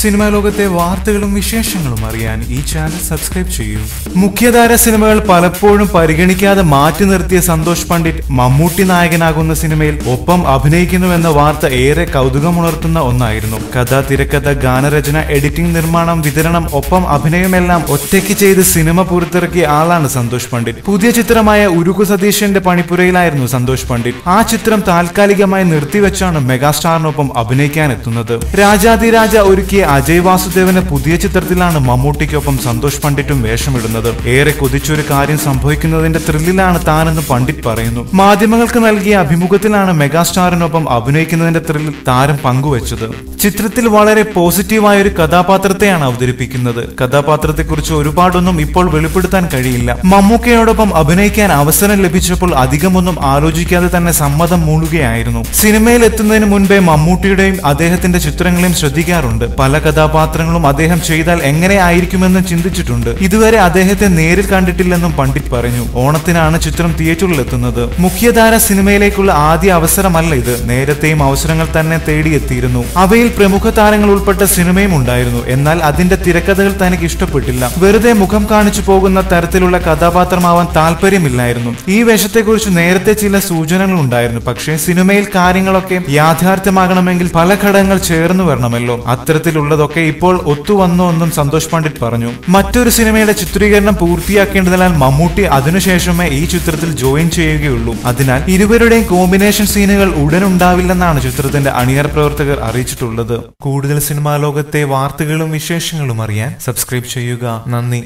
Cinema ലോകത്തെ വാർത്തകളും വിശേഷങ്ങളും അറിയാൻ ഈ ചാനൽ സബ്സ്ക്രൈബ് ചെയ്യൂ. മുഖ്യധാര സിനിമകൾ പലപ്പോഴും പരിഗണിക്കാതെ മാറ്റി നിർത്തിയ സന്തോഷ് പണ്ഡിറ്റ് മമ്മൂട്ടി നായകനാകുന്ന സിനിമയിൽ ഒപ്പം അഭിനയിക്കുന്നുവെന്ന വാർത്ത ഏറെ കൗതുകമുണർത്തുന്ന ഒന്നായിരുന്നു. കഥ തിരക്കഥ ഗാനരചന എഡിറ്റിംഗ് നിർമ്മാണം വിതരണം ഒപ്പം അഭിനയമെല്ലാം ഒറ്റയ്ക്ക് ചെയ്ത് സിനിമ പുറത്തിറക്കിയ ആളാണ് സന്തോഷ് പണ്ഡിറ്റ്. പുതിയ ചിത്രമായ ഉരുക്കു സതീശന്റെ പണിപ്പുരയിലായിരുന്നു സന്തോഷ് പണ്ഡിറ്റ്. ആ ചിത്രം താൽക്കാലികമായി നിർത്തിവെച്ചാണ് മെഗാസ്റ്റാറിനൊപ്പം അഭിനയിക്കാൻ എത്തുന്നത് രാജാതിരാജ ഒരുക്കിയ അജയ് വാസുദേവന്റെ പുതിയ ചിത്രത്തിലാണ് മമ്മൂട്ടിക്കൊപ്പം സന്തോഷ് പണ്ഡിറ്റും വേഷമിടുന്നത്. ഏറെ കൊതിച്ചൊരു കാര്യം സംഭവിക്കുന്നതിന്റെ ത്രില്ലിലാണ് താനെന്ന് പണ്ഡിറ്റ് പറയുന്നു. മാധ്യമങ്ങൾക്ക് നൽകിയ അഭിമുഖത്തിലാണ് മെഗാസ്റ്റാറിനൊപ്പം അഭിനയിക്കുന്നതിന്റെ ത്രില്ലിൽ താരം പങ്കുവച്ചത്. ചിത്രത്തിൽ വളരെ പോസിറ്റീവായ ഒരു കഥാപാത്രത്തെയാണ് അവതരിപ്പിക്കുന്നത്. കഥാപാത്രത്തെക്കുറിച്ച് ഒരുപാടൊന്നും ഇപ്പോൾ വെളിപ്പെടുത്താൻ കഴിയില്ല. മമ്മൂക്കയോടൊപ്പം അഭിനയിക്കാൻ അവസരം ലഭിച്ചപ്പോൾ അധികമൊന്നും ആലോചിക്കാതെ തന്നെ സമ്മതം മൂളുകയായിരുന്നു. സിനിമയിൽ എത്തുന്നതിന് മുൻപേ മമ്മൂട്ടിയുടെയും അദ്ദേഹത്തിന്റെ ചിത്രങ്ങളെയും ശ്രദ്ധിക്കാറുണ്ട്. പല കഥാപാത്രങ്ങളും അദ്ദേഹം ചെയ്താൽ എങ്ങനെ ആയിരിക്കുമെന്ന് ചിന്തിച്ചിട്ടുണ്ട്. ഇതുവരെ അദ്ദേഹത്തെ നേരിൽ കണ്ടിട്ടില്ലെന്നും പണ്ഡിറ്റ് പറഞ്ഞു. ഓണത്തിനാണ് ചിത്രം തിയേറ്ററിൽ എത്തുന്നത് മുഖ്യധാര സിനിമയിലേക്കുള്ള ആദ്യ അവസരമല്ല ഇത്. നേരത്തെയും അവസരങ്ങൾ തന്നെ തേടിയെത്തിയിരുന്നു. അവയിൽ പ്രമുഖ താരങ്ങൾ ഉൾപ്പെട്ട സിനിമയും ഉണ്ടായിരുന്നു. എന്നാൽ അതിന്റെ തിരക്കഥകൾ തനിക്ക് ഇഷ്ടപ്പെട്ടില്ല. വെറുതെ മുഖം കാണിച്ചു പോകുന്ന തരത്തിലുള്ള കഥാപാത്രമാവാൻ താല്പര്യമില്ലായിരുന്നു ഈ വേഷത്തെക്കുറിച്ച് നേരത്തെ ചില സൂചനകൾ ഉണ്ടായിരുന്നു. പക്ഷേ സിനിമയിൽ കാര്യങ്ങളൊക്കെ യാഥാർത്ഥ്യമാകണമെങ്കിൽ പല ഘടകങ്ങൾ ചേർന്നു വരണമല്ലോ. അത്തരത്തിലുള്ളതൊക്കെ ഇപ്പോൾ ഒത്തുവന്നു എന്നും സന്തോഷ് പണ്ഡിറ്റ് പറഞ്ഞു. മറ്റൊരു സിനിമയുടെ ചിത്രീകരണം പൂർത്തിയാക്കേണ്ടതിനാൽ മമ്മൂട്ടി അതിനുശേഷമേ ഈ ചിത്രത്തിൽ ജോയിൻ ചെയ്യുകയുള്ളൂ. അതിനാൽ ഇരുവരുടെയും കോമ്പിനേഷൻ സീനുകൾ ഉടൻ ഉണ്ടാവില്ലെന്നാണ് ചിത്രത്തിന്റെ അണിയർ പ്രവർത്തകർ അറിയിച്ചിട്ടുള്ളത്. കൂടുതൽ സിനിമാ ലോകത്തെ വാർത്തകളും വിശേഷങ്ങളും അറിയാൻ സബ്സ്ക്രൈബ് ചെയ്യുക. നന്ദി.